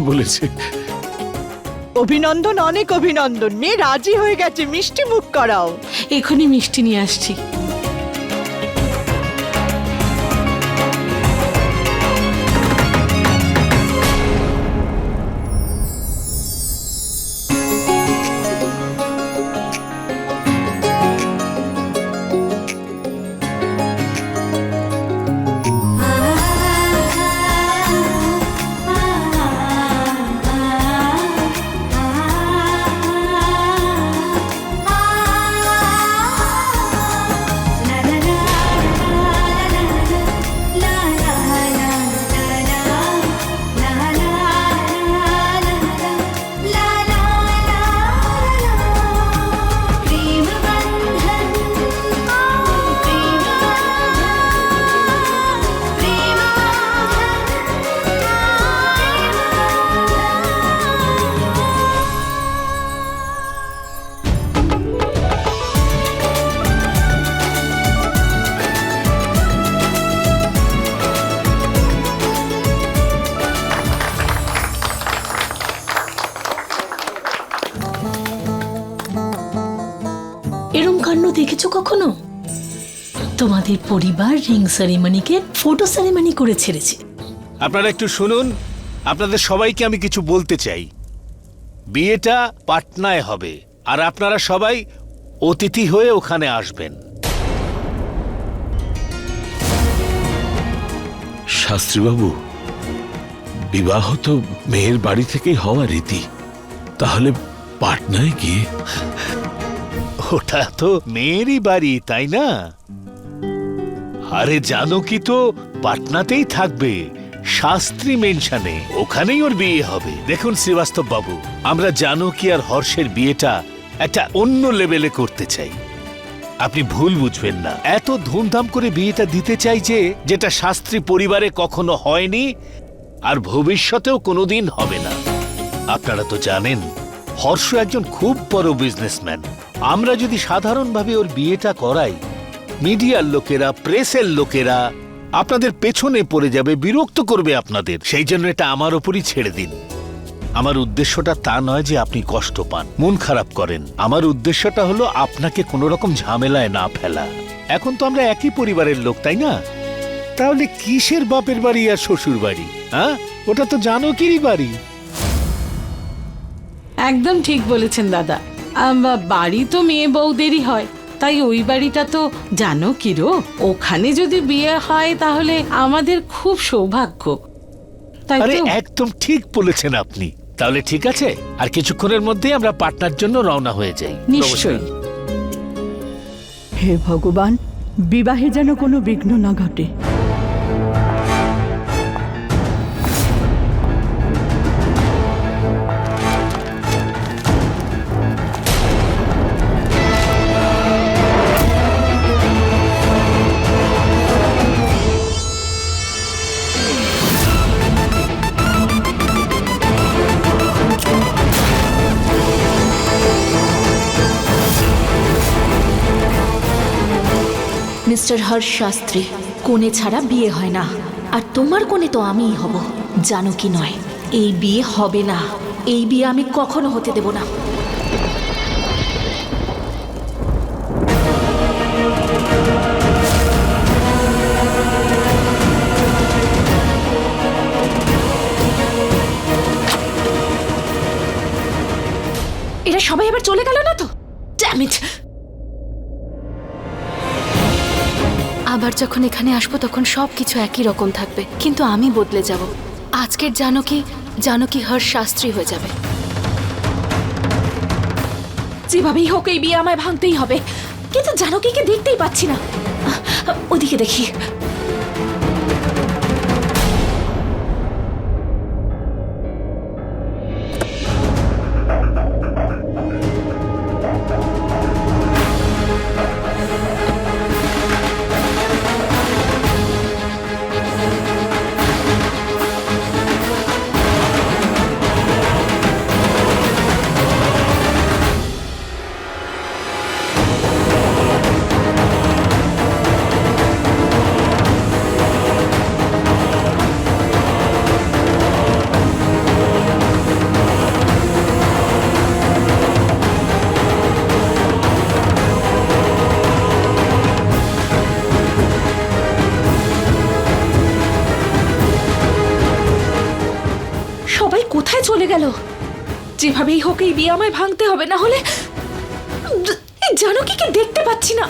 হ্যাঁ বলেছে। অভিনন্দন অনেক অভিনন্দন। মেয়ে রাজি হয়ে গেছে মিষ্টি মুখ করাও। এখনই মিষ্টি নিয়ে আসছি। দেখেছ কখনো? তোমাদের পরিবার রিং সেরিমনিকে ফটো সেরিমনি করে ছেড়েছে। আপনারা একটু শুনুন আপনাদের সবাইকে আমি কিছু বলতে চাই। বিয়েটা পাটনায় হবে আর আপনারা সবাই অতিথি হয়ে ওখানে আসবেন। শাস্ত্রীবাবু বিবাহ তো মেয়ের বাড়ি থেকেই হওয়া রীতি। তাহলে পাটনায় গিয়ে ওটা তো মেয়েরই বাড়ি, তাই না? আরে জানো কি তো, পাটনাতেই থাকবে শাস্ত্রী মেনশনে, ওখানেই ওর বিয়ে হবে। দেখুন শ্রীবাস্তব বাবু, আমরা জানকী আর হর্ষের বিয়েটা একটা অন্য লেভেলে করতে চাই। আপনি ভুল বুঝবেন না। এত ধুমধাম করে বিয়েটা দিতে চাই যে, যেটা শাস্ত্রী পরিবারে কখনো হয়নি আর ভবিষ্যতেও কোনোদিন হবে না। আপনারা তো জানেন হর্ষ একজন খুব বড় বিজনেসম্যান আমরা যদি সাধারণভাবে ওর বিয়েটা করাই, মিডিয়ার লোকেরা, প্রেসের লোকেরা আপনাদের পেছনে পড়ে যাবে, বিরক্ত করবে আপনাদের। সেই জন্য এটা আমার ওপরই ছেড়ে দিন। আমার উদ্দেশ্যটা তা নয় যে আপনি কষ্ট পান, মন খারাপ করেন। আমার উদ্দেশ্যটা হলো আপনাকে কোনো রকম ঝামেলায় না ফেলা। এখন তো আমরা একই পরিবারের লোক, তাই না? তাহলে কিসের বাপের বাড়ি আর শ্বশুর বাড়ি হ্যাঁ? ওটা তো জানকিরই বাড়ি। একদম ঠিক বলেছেন দাদা। বাড়ি তো মেয়ে বউদেরই হয়। তাই ওই বাড়িটা তো জানো কি রো ওখানে যদি বিয়ে হয় তাহলে আমাদের খুব সৌভাগ্য। তাই আরে তো একদম ঠিক বলেছেন আপনি। তাহলে ঠিক আছে আর কিছুক্ষণের মধ্যেই আমরা পাটনার জন্য রওনা হয়ে যাই। নিশ্চয়ই। হে ভগবান বিবাহে যেন কোনো বিঘ্ন না ঘটে। মিস্টার হর্ষ শাস্ত্রী কোণে ছাড়া বিয়ে হয় না। আর তোমার কোণে তো আমিই হব, জানো কি নয়, এই বিয়ে হবে না। এই বিয়ে আমি কখনো হতে দেব না। এরা সবাই এবার চলে গেল না তো? ড্যামিট আবার যখন এখানে আসব তখন সব কিছু একই রকম থাকবে। কিন্তু আমি বদলে যাব। আজকের জানকি জানকি হর শাস্ত্রী হয়ে যাবে। যেভাবেই হোক এই বিয়ে আমায় ভাঙতেই হবে। কিন্তু জানকীকে দেখতেই পাচ্ছি না। ওদিকে দেখি। কোথায় চলে গেল? যেভাবেই হোক এই বিয়ে আমায় ভাঙতে হবে, না হলে জানো কি দেখতে পাচ্ছি না।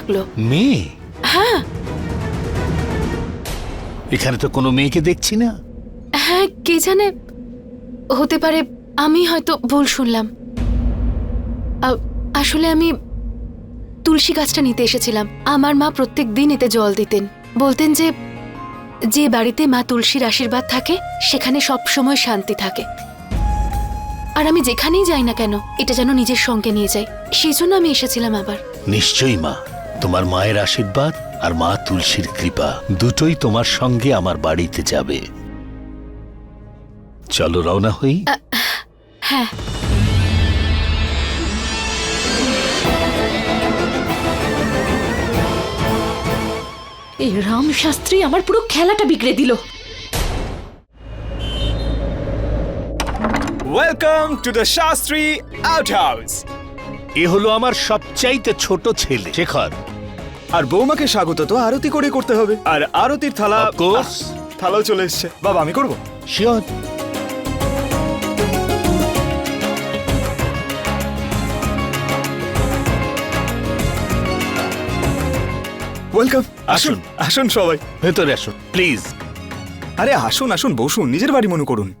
কোনো মেয়ে মেয়ে? হ্যাঁ। এখানে তো কোনো মেয়েকে দেখছি না। হ্যাঁ কে জানে? হতে পারে আমি হয়তো ভুল শুনলাম। আ- আসলে আমি তুলসী গাছটা নিতে এসেছিলাম। আমার মা প্রত্যেক দিন এতে জল দিতেন। বলতেন যে যে বাড়িতে মা তুলসীর আশীর্বাদ থাকে সেখানে সব সময় শান্তি থাকে। আর আমি যেখানেই যাই না কেন এটা যেন নিজের সঙ্গে নিয়ে যাই। সেই জন্য আমি এসেছিলাম আবার। নিশ্চয়ই মা। তোমার মায়ের আশীর্বাদ আর মা তুলসীর কৃপা দুটোই তোমার সঙ্গে আমার বাড়িতে যাবে। চলো রওনা হই। হ্যাঁ। এই রাম শাস্ত্রী আমার পুরো খেলাটা বিগড়ে দিল। Welcome to the Shastri Outhouse. এ হলো আমার সবচাইতে ছোট ছেলে। শেখর। আর বৌমাকে স্বাগত তো আরতি করে করতে হবে। আর আরতির থালা Of course. আহ, থালাও চলে এসছে। বাবা আমি করব? শিওর ওয়েলকাম আসুন। আসুন আসুন সবাই। ভেতরে আসুন। প্লিজ আরে আসুন আসুন বসুন নিজের বাড়ি মনে করুন।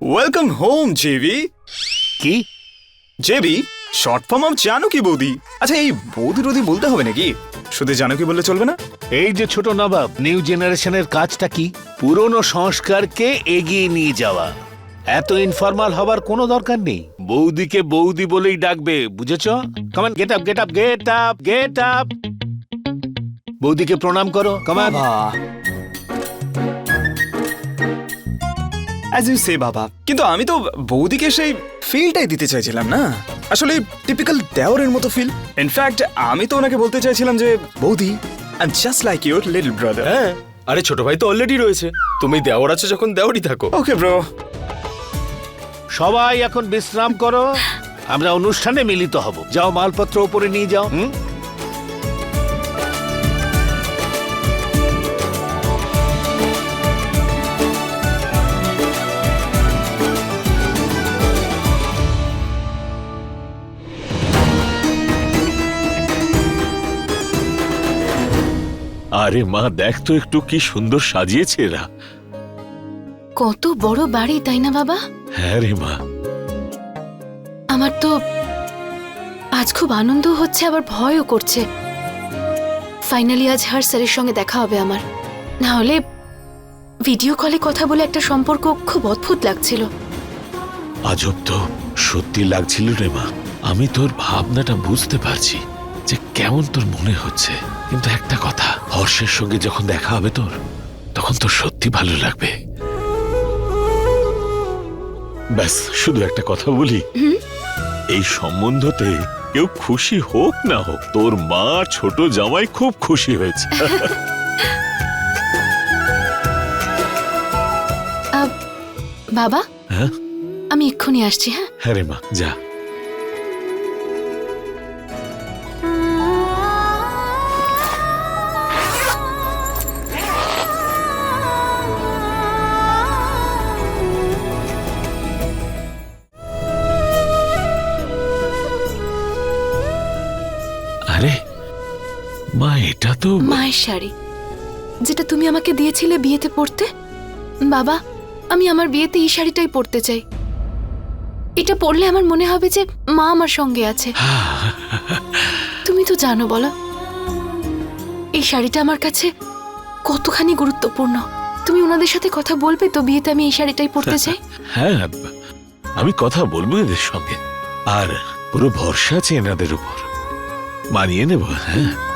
ওয়েলকাম হোম জেবি কি? জেবি শর্ট ফর্ম অফ জানো কি বৌদি? আচ্ছা এই বৌদি রদি বলতে হবে নাকি? শুধু জানো কি বললে চলবে না? এই যে ছোট নবাব নিউ জেনারেশনের কাজটা কি? পুরনো সংস্কারকে এগিয়ে নিয়ে যাওয়া। এত ইনফরমাল হবার কোনো দরকার নেই। বৌদিকে বৌদি বলেই ডাকবে বুঝেছ? Come on get up get up get up get up বৌদিকে প্রণাম করো কমান অ্যাজ ইউ সে বাবা। কিন্তু আমি তো বৌদিকে সেই ফিলটাই দিতে চাইছিলাম না। আসলে টিপিক্যাল দেওরের মতো ফিল ইনফ্যাক্ট আমি তো ওনাকে বলতে চাইছিলাম যে বৌদি I just like your little brother হ্যাঁ আরে ছোট ভাই তো অলরেডি রয়েছে। তুমি দেওয়ার আছো যখন দেওয়ারই থাকো। ওকে ব্রো সবাই এখন বিশ্রাম করো। আমরা অনুষ্ঠানে মিলিত হব। যাও মালপত্র উপরে নিয়ে যাও। হুম? আরে মা দেখ তো একটু কি সুন্দর সাজিয়েছে এরা। কত বড় বাড়ি তাই না বাবা? হ্যাঁ রে মা। আমার তো আজ খুব আনন্দ হচ্ছে আবার ভয়ও করছে। ফাইনালি আজ হার স্যারের সঙ্গে দেখা হবে আমার। না হলে ভিডিও কলে কথা বলে একটা সম্পর্ক খুব অদ্ভুত লাগছিল। আজব তো সত্যি লাগছিল রে মা। আমি তোর ভাবনাটা বুঝতে পারছি যে কেমন তোর মনে হচ্ছে। কিন্তু একটা কথা হর্ষের সঙ্গে যখন দেখা হবে তোর তখন তোর সত্যি ভালো লাগবে। ব্যাস শুধু একটা কথা বলি। এই সম্বন্ধতে কেউ খুশি হোক না হোক তোর মা ছোট জামাই খুব খুশি হয়েছে। বাবা? হ্যাঁ? আমি এক্ষুনি আসছি হ্যাঁ? হ্যাঁ রে মা যা। মা এটা তো মায়ের শাড়ি। যেটা তুমি আমাকে দিয়েছিলে বিয়েতে পড়তে? বাবা আমি আমার বিয়েতে এই শাড়িটাই পরতে চাই। এটা পরলে আমার মনে হবে যে মা আমার সঙ্গে আছে। তুমি তো জানো বলো। এই শাড়িটা আমার কাছে কতখানি গুরুত্বপূর্ণ। তুমি ওনাদের সাথে কথা বলবে তো বিয়েতে আমি এই শাড়িটাই পরতে চাই? হ্যাঁ আমি কথা বলব এদের সঙ্গে। আর পুরো ভরসা আছে এনাদের উপর। মানিয়ে নেব হ্যাঁ।